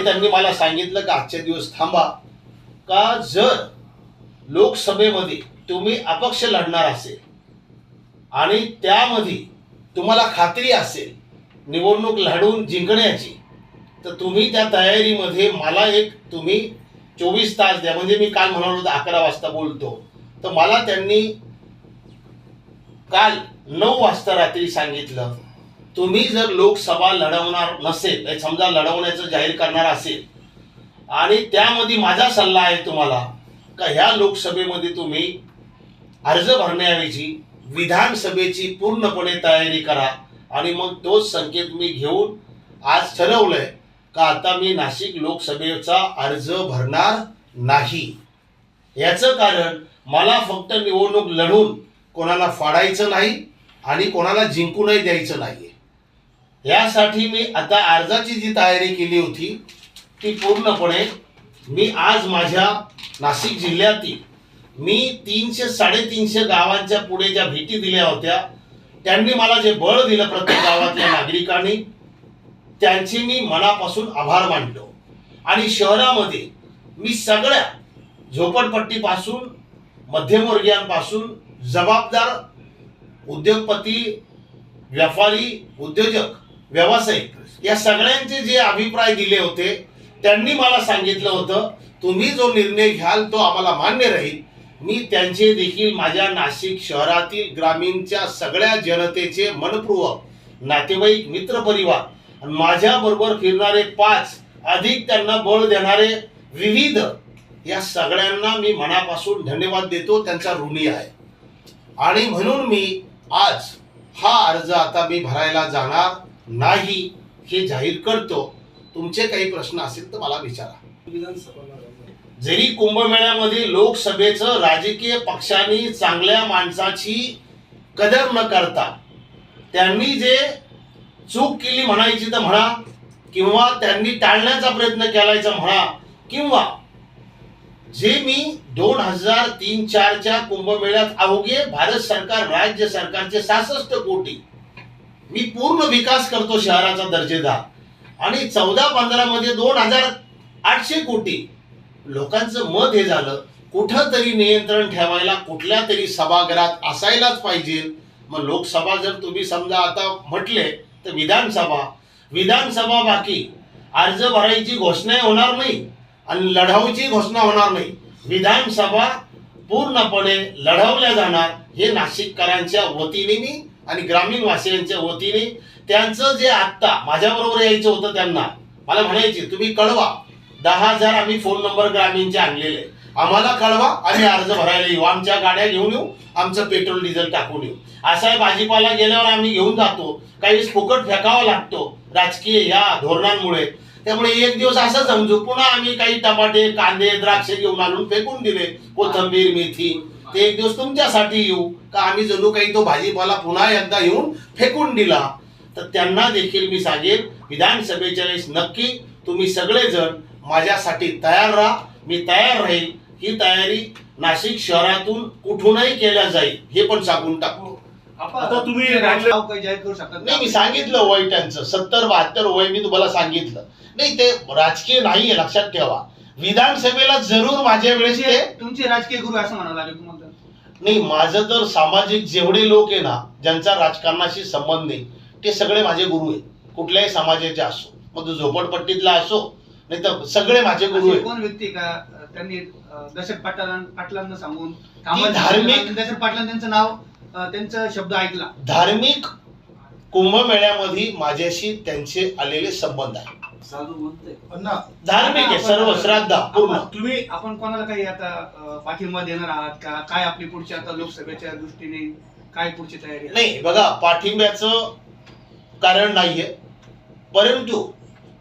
आणि त्यांनी मला सांगितलं की आजचे दिवस थांबा. का जर लोकसभेमध्ये तुम्ही अपक्ष लढणार असेल आणि त्यामध्ये तुम्हाला खात्री असेल निवडणूक लढवून जिंकण्याची तर तुम्ही त्या तयारीमध्ये मला एक तुम्ही चोवीस तास द्या. म्हणजे मी काल म्हणालो होतो अकरा वाजता बोलतो. तर मला त्यांनी काल नऊ वाजता रात्री सांगितलं. तुम्ही जर लोकसभा लढवणार नसेल समजा लढवण्याचं जाहीर करणार असेल आणि त्यामध्ये माझा सल्ला आहे तुम्हाला का ह्या लोकसभेमध्ये तुम्ही अर्ज भरण्याऐवजी विधानसभेची पूर्णपणे तयारी करा आणि मग तोच संकेत मी घेऊन आज ठरवलंय का आता मी नाशिक लोकसभेचा अर्ज भरणार नाही. याचं कारण मला फक्त निवडणूक लढून कोणाला फाडायचं नाही आणि कोणाला जिंकूनही द्यायचं नाहीये. यासाठी मी आता अर्जाची जी तयारी केली होती ती पूर्णपणे मी आज माझ्या नाशिक जिल्ह्यातील मी तीनशे साडेतीनशे गावांच्या पुढे ज्या भेटी दिल्या होत्या त्यांनी मला जे बळ दिलं प्रत्येक गावातल्या नागरिकांनी त्यांचे मी मनापासून आभार मानलो. आणि शहरामध्ये मी सगळ्या झोपडपट्टीपासून मध्यमवर्गीयांपासून जबाबदार उद्योगपती व्यापारी उद्योजक व्यावसायिक या सगळ्यांचे जे अभिप्राय दिले होते त्यांनी मला सांगितलं होतं तुम्ही जो निर्णय घ्याल तो आम्हाला मान्य राहील. मी त्यांचे देखील माझ्या नाशिक शहरातील ग्रामीणच्या सगळ्या जनतेचे मनपूर्वक नातेवाईक मित्रपरिवार परिवार माझ्या बरोबर फिरणारे पाच अधिक त्यांना बळ देणारे विविध या सगळ्यांना मी मनापासून धन्यवाद देतो. त्यांचा ऋणी आहे. आणि म्हणून मी आज हा अर्ज आता मी भरायला जाणार. नाही हे जाहीर करतो तुमचे काही प्रश्न असतील तर मला विचारा. जरी कुंभमेळ्यामध्ये लोकसभेचं राजकीय पक्षांनी चांगल्या माणसाची कदर न करता त्यांनी जे चूक केली म्हणायची तर म्हणा किंवा त्यांनी टाळण्याचा प्रयत्न केलायचा म्हणा किंवा जे मी दोन हजार तीन चारच्या कुंभमेळ्यात अवघे भारत सरकार राज्य सरकारचे सहासष्ट कोटी मी पूर्ण विकास करतो शहराचा दर्जेदार. आणि चौदा पंधरा मध्ये दोन हजार आठशे कोटी. लोकांचं मत हे झालं कुठं तरी नियंत्रण ठेवायला कुठल्या तरी सभागृहात असायलाच पाहिजे. मग लोकसभा जर तुम्ही समजा आता म्हटले तर विधानसभा. विधानसभा बाकी. अर्ज भरायची घोषणा होणार नाही आणि लढाऊची घोषणा होणार नाही. विधानसभा पूर्णपणे लढवल्या जाणार हे नाशिककरांच्या वतीने मी आणि ग्रामीण वासियांच्या वतीने त्यांचं जे आत्ता माझ्याबरोबर यायचं होतं त्यांना मला म्हणायचे तुम्ही कळवा दहा हजार आम्ही फोन नंबर ग्रामीणचे आणलेले. आम्हाला कळवा आम्ही अर्ज भरायला येऊ. आमच्या गाड्या घेऊन येऊ आमचं पेट्रोल डिझेल टाकून येऊ. असा भाजीपाला गेल्यावर आम्ही घेऊन जातो. काही वेळेस फुकट फेकावा लागतो. राजकीय या धोरणांमुळे. त्यामुळे एक दिवस असं समजू पुन्हा आम्ही काही टमाटे कांदे द्राक्षे घेऊन आणून फेकून दिले. कोथंबीर मेथी ते एक दिवस तुमच्यासाठी येऊ. का आम्ही जणू काही तो भाजीपाला पुन्हा एकदा येऊन फेकून दिला. तर त्यांना देखील मी सांगेन विधानसभेच्या वेळेस नक्की तुम्ही सगळेजण माझ्यासाठी तयार राहा. मी तयार राहील. ही तयारी नाशिक शहरातून कुठूनही केल्या जाईल हे पण सांगून टाकतो. आता तुम्ही जाहीर करू नाही मी सांगितलं वय त्यांचं. सत्तर बहात्तर वय मी तुम्हाला सांगितलं. नाही ते राजकीय नाहीये लक्षात ठेवा. विधानसभेला जरूर माझ्या वेळेस ते तुमचे राजकीय गुरु असं म्हणावं लागेल तुम्हाला नाही माझं तर सामाजिक जेवढे लोक आहे ना ज्यांचा राजकारणाशी संबंध नाही ते सगळे माझे गुरु आहेत. कुठल्याही समाजाचे असो मग तो झोपडपट्टीतला असो नाही तर सगळे माझे गुरु आहेत. कोण व्यक्ती का त्यांनी अं, दशरथ पाटलां पाटलांना सांगून धार्मिक- दशरथ पाटलां त्यांचं नाव अं, त्यांचा शब्द ऐकला? धार्मिक कुंभमेळ्यामध्ये माझ्याशी त्यांचे आलेले संबंध आहे धार्मिक आहे सर्व श्राद्धा पूर्ण. आपण- तुम्ही आपण कोणाला काही आता अं, पाठिंबा देणार आहात का? काय आपली पुढची आता लोकसभेच्या दृष्टीने काय पुढची तयारी आहे? नाही बघा पाठिंब्याचं कारण नाहीये. परंतु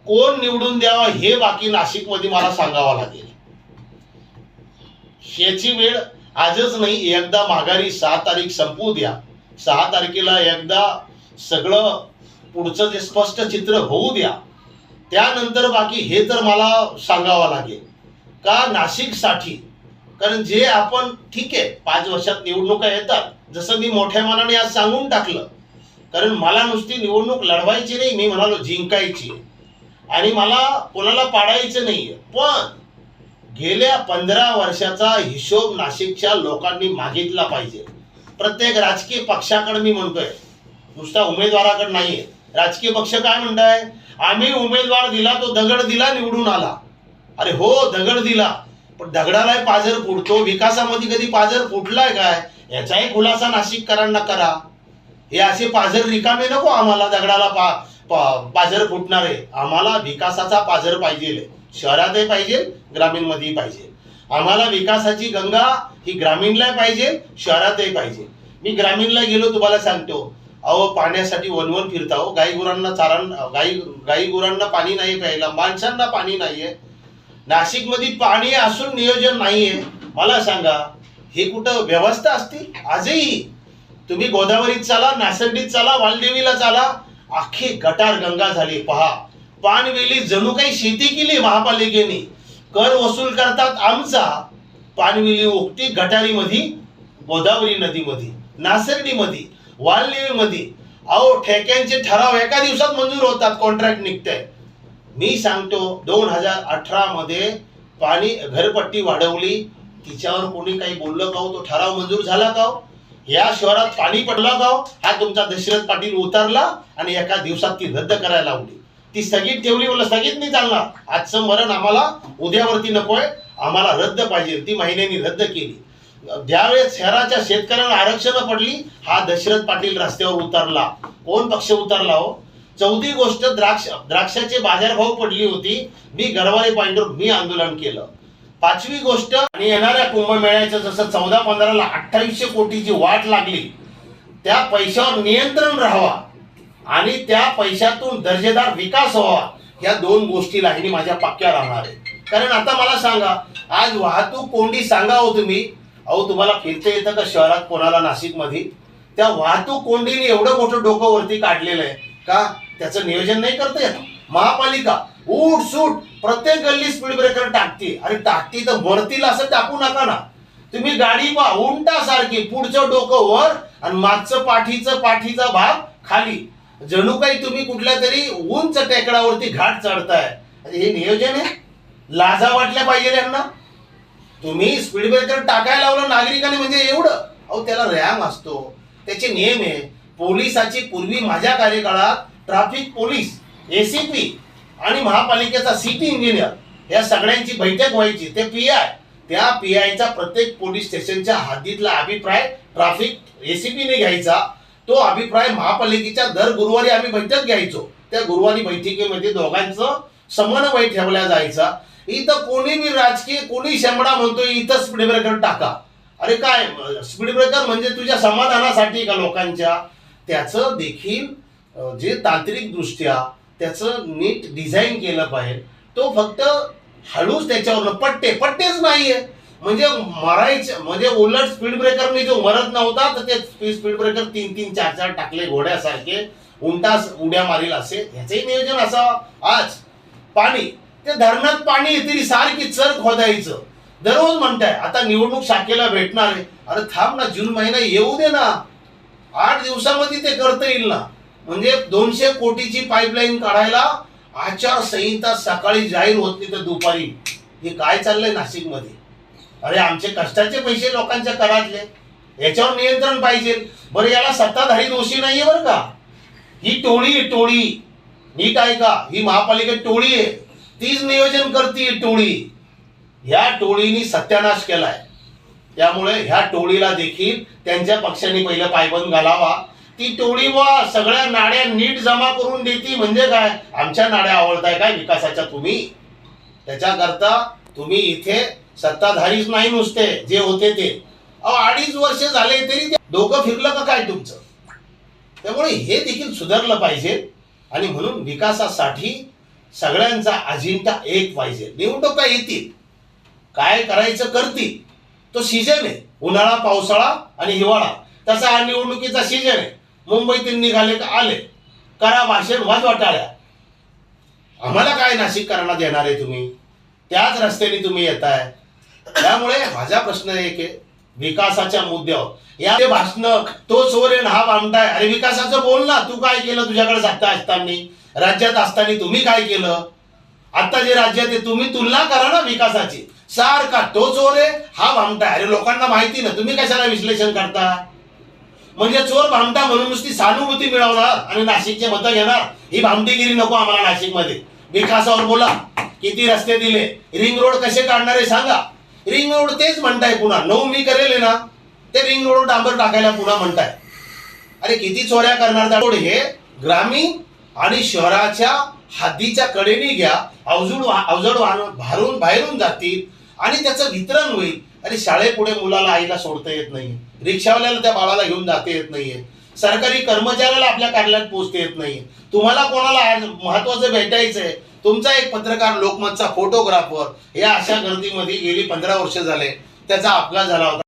कोण निवडून द्यावा हे बाकी नाशिकमध्ये मला सांगावं लागेल. ह्याची वेळ आजच नाही एकदा माघारी सहा तारीख संपवू द्या. सहा तारखेला एकदा सगळं पुढचं जे स्पष्ट चित्र होऊ द्या. त्यानंतर बाकी हे तर मला सांगावं लागेल. का नाशिकसाठी? कारण जे आपण ठीक आहे पाच वर्षात निवडणुका येतात जसं मी मोठ्या मनाने आज सांगून टाकलं. कारण मला नुसती निवडणूक लढवायची नाही मी म्हणालो जिंकायची. आणि मला कोणाला पाडायचं नाहीये. पण गेल्या पंधरा वर्षाचा हिशोब नाशिकच्या लोकांनी मागितला पाहिजे. प्रत्येक राजकीय पक्षाकडे मी म्हणतोय नुसता उमेदवाराकडे नाहीये. राजकीय पक्ष काय म्हणताय? आम्ही उमेदवार दिला तो दगड दिला निवडून आला. अरे हो दगड दिला. पण दगडालाही पाझर फुटतो. विकासामध्ये कधी पाझर फुटलाय काय? याचाही खुलासा नाशिककरांना करा. हे असे पाझर रिकामे नको आम्हाला दगडाला पा पा- पाझर फुटणारे. आम्हाला विकासाचा पाझर पाहिजे. शहरातही पाहिजे ग्रामीणमध्येही पाहिजे. आम्हाला विकासाची गंगा ही ग्रामीणला पाहिजे शहरातही पाहिजे. मी ग्रामीणला गेलो तुम्हाला सांगतो. अहो पाण्यासाठी वनवन फिरता हो. गाई गुरांना चारण गाई गाई गुरांना पाणी नाही प्यायला. माणसांना पाणी नाहीये. नाशिकमध्ये पाणी असून नियोजन नाहीये. मला सांगा हे कुठं व्यवस्था असतील? आजही. तुम्ही गोदावरीत चाला नासंडीत चाला वालदेवीला चाला. अख्खी गटार गंगा झाली. पहा पानवेली जणू काही शेती केली महापालिकेने. कर वसूल करतात आमचा. पानवेली उगती गटारीमध्ये गोदावरी नदीमध्ये नासर्डीमध्ये वालदेवीमध्ये अहो ठेक्यांचे ठराव एका दिवसात मंजूर होतात कॉन्ट्रॅक्ट निघतंय. मी सांगतो दोन हजार अठरा मध्ये पाणी घरपट्टी वाढवली. तिच्यावर कोणी काही बोललं का हो? तो ठराव मंजूर झाला का हो? या शहरात पाणी पडला का हो? हा तुमचा दशरथ पाटील उतरला आणि एका दिवसात ती रद्द करायला लावली. ती स्थगित ठेवली मला स्थगित नाही चालणार. आजचं मरण आम्हाला उद्यावरती नकोय. आम्हाला रद्द पाहिजे. ती महिन्यांनी रद्द केली. ज्यावेळेस शहराच्या शेतकऱ्याला आरक्षण पडली हा दशरथ पाटील रस्त्यावर उतरला. कोण पक्ष उतरला हो? चौथी गोष्ट द्राक्ष द्राक्षाचे बाजारभाव पडली होती. मी गरवारे पॉइंटवर मी आंदोलन केलं. पाचवी गोष्ट आणि येणाऱ्या कुंभमेळ्याचं जसं चौदा पंधराला अठ्ठावीसशे कोटीची वाट लागली त्या पैशावर नियंत्रण राहावा. आणि त्या पैशातून दर्जेदार विकास व्हावा या दोन गोष्टी लागणी माझ्या पक्क्या राहणार आहे कारण आता मला सांगा आज वाहतूक कोंडी सांगा हो तुम्ही अहो तुम्हाला फिरता येतं का शहरात कोणाला नाशिकमध्ये? त्या वाहतूक कोंडीने एवढं मोठं डोकं वरती काढलेलं आहे. का? त्याचं नियोजन नाही करता येत. महापालिका उठ सूट प्रत्येक गल्ली स्पीड ब्रेकर टाकते अरे टाकती तर भरतील असं टाकू नका ना. तुम्ही गाडी पा उंटा सारखी पुढचं डोकं वर आणि मागचं पाठीचं पाठीचा भाग खाली. जणू काही तुम्ही कुठल्या तरी उंच टेकडावरती घाट चढताय. हे नियोजन आहे? लाजा वाटल्या पाहिजे यांना. तुम्ही स्पीड ब्रेकर टाकायला लावलं नागरिकांनी म्हणजे एवढं. अहो त्याला रॅम असतो. त्याचे नियम आहे. पोलिसाची पूर्वी माझ्या कार्यकाळात ट्रॅफिक पोलीस एसीपी आणि महापालिकेचा सिटी इंजिनियर या सगळ्यांची बैठक व्हायची. ते पी आय त्या पी आयचा प्रत्येक पोलीस स्टेशनच्या हद्दीतला अभिप्राय ट्रॅफिक एसीपीने घ्यायचा. तो अभिप्राय महापालिकेच्या दर गुरुवारी आम्ही बैठक घ्यायचो. त्या गुरुवारी बैठकीमध्ये दोघांचं समन्वय ठेवला जायचा. इथं कोणी मी राजकीय कोणी शेंबडा म्हणतो इथं स्पीड ब्रेकर टाका. अरे काय स्पीड ब्रेकर म्हणजे तुझ्या समाधानासाठी का लोकांच्या? त्याचं देखील जे तांत्रिक दृष्ट्या त्याचं नीट डिझाईन केलं पाहिजे. तो फक्त हळूच त्याच्यावर पट्टे पट्टेच नाहीये. म्हणजे मरायचं म्हणजे उलट स्पीड ब्रेकरने जो मरत नव्हता तर ते स्पीड ब्रेकर तीन तीन चार चार टाकले घोड्यासारखे उंटास उड्या मारील असे ह्याचंही नियोजन असावं. आज पाणी ते धरणात पाणी येतील सारखी चर खोदायचं. दररोज म्हणताय आता निवडणूक शाखेला भेटणार आहे. अरे थांब ना जून महिना येऊ दे ना. आठ दिवसामध्ये ते करता येईल ना. म्हणजे दोनशे कोटीची पाईपलाईन काढायला आचारसंहिता सकाळी जाहीर होती तर दुपारी. हे काय चाललंय नाशिकमध्ये? अरे आमचे कष्टाचे पैसे लोकांच्या करातले. याच्यावर नियंत्रण पाहिजे. बरं याला सत्ताधारी दोषी नाहीये बरं का? ही टोळी आहे, टोळी. नीट ऐका ही महापालिका टोळी आहे. तीच नियोजन करते टोळी. ह्या टोळीनी सत्यानाश केलाय. त्यामुळे ह्या टोळीला देखील त्यांच्या पक्षाने पहिलं पायबंद घालावा. ती टोळी वा सगळ्या नाड्या नीट जमा करून देती म्हणजे काय? आमच्या नाड्या आवडताय काय विकासाच्या तुम्ही? त्याच्याकरता तुम्ही इथे सत्ताधारीच नाही नुसते जे होते ते. अहो अडीच वर्ष झाले तरी ते डोकं फिरलं का काय तुमचं? त्यामुळे हे देखील सुधारलं पाहिजे. आणि म्हणून विकासासाठी सगळ्यांचा अजिंठा एक पाहिजे. निवडणुका येतील. काय करायचं करतील. तो सीजन आहे. उन्हाळा पावसाळा आणि हिवाळा. तसा हा निवडणुकीचा सीजन आहे. मुंबईतील निघाले का आले. करा भाषण वाजवा वाटाळ्या. आम्हाला काय नाशिककरांना देणार आहे तुम्ही? त्याच रस्त्याने तुम्ही येताय. त्यामुळे माझा प्रश्न एक आहे. विकासाच्या मुद्द्यावर. या भाषण तो सोरेन हा बांधताय अरे विकासाचं बोल ना. तू काय केलं तुझ्याकडे सत्ता असताना? राज्यात असताना तुम्ही काय केलं? आता जे राज्यात आहे तुम्ही तुलना करा ना विकासाची. सारखा तो चोर आहे हा भामटा. अरे लोकांना माहिती ना तुम्ही कशाला विश्लेषण करता? म्हणजे चोर भामटा म्हणून नुसती सहानुभूती मिळवणार आणि नाशिकचे मतं घेणार? ही भामटीगिरी नको आम्हाला नाशिकमध्ये. विकासावर बोला. किती रस्ते दिले? रिंग रोड कसे काढणार आहे सांगा. रिंग रोड तेच म्हणताय पुन्हा. नऊ मी करेल ना ते रिंग रोड डांबर टाकायला पुन्हा म्हणताय. अरे किती चोऱ्या करणार रोड हे? ग्रामीण आणि शहराच्या हद्दीच्या कडेने घ्या. अवजड अवजड वाहन भारून बाहेरून जातील आणि त्याचं वितरण होईल. आणि शाळेपुढे मुलाला आईला सोडता येत नाही रिक्षावाल्याला त्या बाळाला घेऊन जाता येत नाहीये. सरकारी कर्मचाऱ्याला आपल्या कार्यालयात पोहोचता येत नाही तुम्हाला कोणाला आज महत्वाचं भेटायचंय? तुमचा एक पत्रकार लोकमतचा फोटोग्राफर या अशा गर्दीमध्ये गेली पंधरा वर्ष झाले. त्याचा अपघात झाला होता.